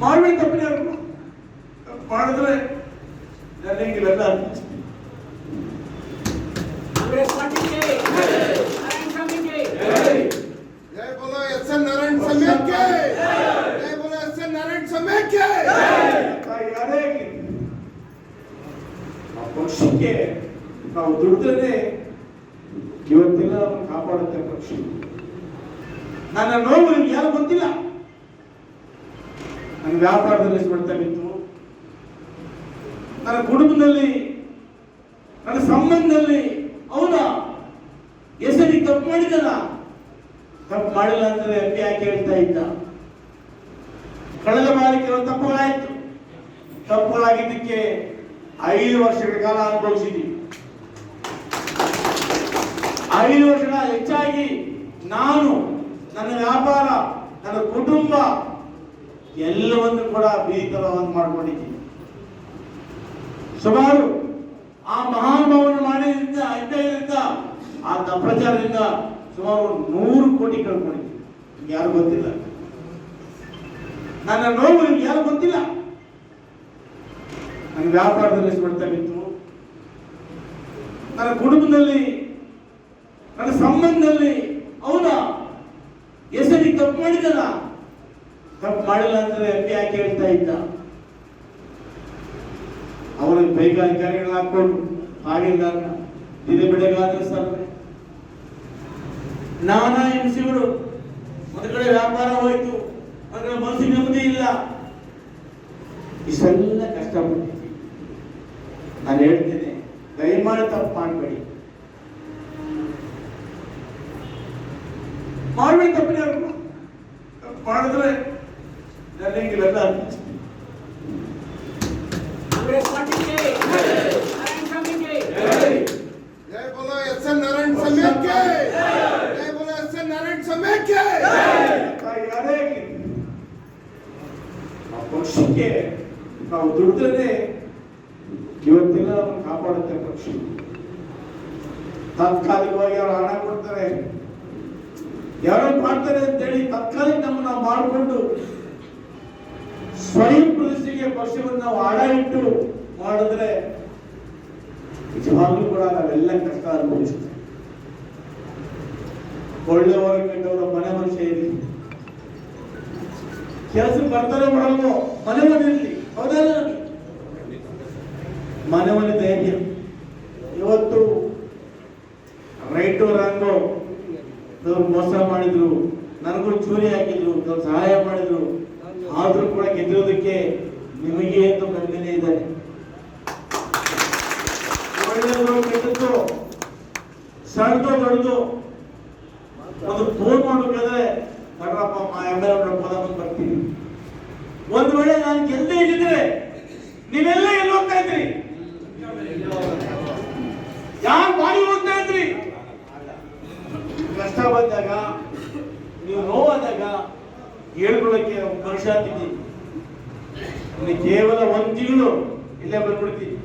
ಮಾಡುವೆ ತಪ್ಪನೇ ಮಾಡಿದ್ರೆ ನನಗೆ ಪಕ್ಷಕ್ಕೆ ನಾವು ದುಡಿದ್ರೆ ಇವತ್ತೆಲ್ಲ ಕಾಪಾಡುತ್ತೆ ಪಕ್ಷ. ನನ್ನ ನೋವು ಯಾರು ಗೊತ್ತಿಲ್ಲ. ನನ್ನ ವ್ಯಾಪಾರದಲ್ಲಿ ಬಿತ್ತು ನನ್ನ ಕುಟುಂಬದಲ್ಲಿ, ನನ್ನ ಸಂಬಂಧದಲ್ಲಿ ಅವನ ಹೆಸರಿಗೆ ತಪ್ಪು ಮಾಡಿದನ ತಪ್ಪು ಮಾಡಿಲ್ಲ ಅಂದ್ರೆ ಅಪ್ಪಿ ಯಾಕೆ ಹೇಳ್ತಾ ಇದ್ದ? ಕಳೆದ ಬಾರಿ ಕೆಲವು ತಪ್ಪುಗಳಾಯ್ತು. ತಪ್ಪುಗಳಾಗಿದ್ದಕ್ಕೆ ಐದು ವರ್ಷಗಳ ಕಾಲ ಅನುಭವಿಸಿದ್ವಿ ಐದು ವರ್ಷಗಳ ಹೆಚ್ಚಾಗಿ ನಾನು, ನನ್ನ ವ್ಯಾಪಾರ, ನನ್ನ ಕುಟುಂಬ ಎಲ್ಲವನ್ನು ಕೂಡ ಬೀದಿಕಲವನ್ನು ಮಾಡ್ಕೊಂಡಿದ್ದೀನಿ. ಸುಮಾರು ಆ ಮಹಾನುಭಾವನ ಮಾಡಿದ್ರಿಂದ ಅಡ್ಡದಿಂದ ಆ ಪ್ರಚಾರದಿಂದ ಸುಮಾರು ನೂರು ಕೋಟಿ ಕಳ್ಕೊಂಡಿದ್ದೀನಿ. ಯಾರು ಗೊತ್ತಿಲ್ಲ? ನನ್ನ ನೋವು ಯಾರು ಗೊತ್ತಿಲ್ಲ? ನನ್ನ ವ್ಯಾಪಾರದಲ್ಲಿ ಬಡ್ತಾ ಬಿತ್ತು. ನನ್ನ ಕುಟುಂಬದಲ್ಲಿ, ನನ್ನ ಸಂಬಂಧದಲ್ಲಿ, ಹೌದಾ? ಹೆಸರಿಗೆ ತಪ್ಪು ಮಾಡಿದಲ್ಲ? ತಪ್ಪು ಮಾಡಿಲ್ಲ ಅಂದ್ರೆ ಅಪ್ಪಿ ಯಾಕೆ ಹೇಳ್ತಾ ಇದ್ದ. ಅವರಿಗೆ ಅಧಿಕಾರಿಗಳು ಹಾಕೊಂಡು ಆಗಿಲ್ಲ ದಿನ ಬೆಳೆಗಾದ್ರೆ ಸರ್ವೆ ನಾನಾ ಹಿಂಸೆಗಳು ಒಂದು ಕಡೆ ವ್ಯಾಪಾರ ಹೋಯ್ತು, ಅದರ ಮನಸ್ಸಿಗೆ ನೆಮ್ಮದಿ ಇಲ್ಲ. ಇಷ್ಟೆಲ್ಲ ಕಷ್ಟಪಟ್ಟಿದ್ದೀನಿ. ನಾನು ಹೇಳ್ತೇನೆ, ದಯಮಾಡಿ ತಪ್ಪು ಮಾಡಬೇಡಿ. ಮಾಡಬೇಡಿ ತಪ್ಪಿನ ತಪ್ಪು ಮಾಡಿದ್ರೆ ಕರ್ನಾಟಕ ಬೆಲ್ಲ ಅನ್ಪಿಸ್ತೀವಿ ಪಕ್ಷಕ್ಕೆ ನಾವು ದುಡ್ದ್ರೆ ಇವತ್ತೆಲ್ಲ ಅವನು ಕಾಪಾಡುತ್ತೆ ಪಕ್ಷಿ. ತಾತ್ಕಾಲಿಕವಾಗಿ ಯಾರು ಹಣ ಕೊಡ್ತಾರೆ? ಯಾರು ಮಾಡ್ತಾರೆ ಅಂತೇಳಿ ತತ್ಕಾಲಿಕ ನಮ್ಮನ್ನ ಮಾಡಿಕೊಂಡು ಸ್ವಯಂ ಪ್ರತಿಷ್ಠೆಗೆ ಪಕ್ಷವನ್ನು ನಾವು ಆಡ ಇಟ್ಟು ಮಾಡಿದ್ರೆ ನಿಜವಾಗ್ಲೂ ಕೂಡ ನಾವೆಲ್ಲ ಕಷ್ಟ ಅನುಭವಿಸ್ತೇವೆ. ಒಳ್ಳೆಯವರು ಕೆಟ್ಟವರ ಮನೆ ಮನುಷ್ಯ ಇರಲಿ. ಕೆಲಸ ಬರ್ತಾರೆ ಮಾಡಲ್ವೋ? ಮನೆ ಮನೆಯಲ್ಲಿ ಹೌದಲ್ಲ ಮನೆ ಮನೆ ಧೈರ್ಯ. ಇವತ್ತು ರೈಟು ರಾಂಗೋ ಮೋಸ ಮಾಡಿದ್ರು, ನನಗೂ ಚೂರಿ ಹಾಕಿದ್ರು ಸಹಾಯ ಮಾಡಿದ್ರು. ಆದ್ರೂ ಕೂಡ ಗೆದ್ದಿರೋದಕ್ಕೆ ನಿಮಗೆ ಎಂದು ಇದ್ದಾರೆ ಒಳ್ಳೆಯದು ಕೆಟ್ಟದ್ದು. ಸಣ್ಣದು ದೊಡ್ಡದು. ಒಂದು ಫೋನ್ ಮಾಡಬೇಕಾದ್ರೆ ಕಡ್ರಪ್ಪ ಮಾ ಎಂ ಎಲ್ ಪದ ಬಂದು ಬರ್ತೀನಿ. ಒಂದು ವೇಳೆ ನಾನು ಗೆಲ್ಲದೆ ಇದ್ದಿದ್ರೆ ನೀವೆಲ್ಲ ಎಲ್ಲಿ ಹೋಗ್ತಾ ಇದ್ರಿ ಯಾರು ಬಾಡಿ ಹೋಗ್ತಾ ಇದ್ರಿ ಕಷ್ಟ ಬಂದಾಗ ನೀವು ನೋವಾದಾಗ ಹೇಳ್ಕೊಳಕ್ಕೆ ಮನುಷ್ಯ ಅಂತಿದ್ದೀನಿ ಇನ್ನು ಕೇವಲ ಒಂದು ತಿಂಗಳು ಇಲ್ಲೇ ಬಂದ್ಬಿಡ್ತೀನಿ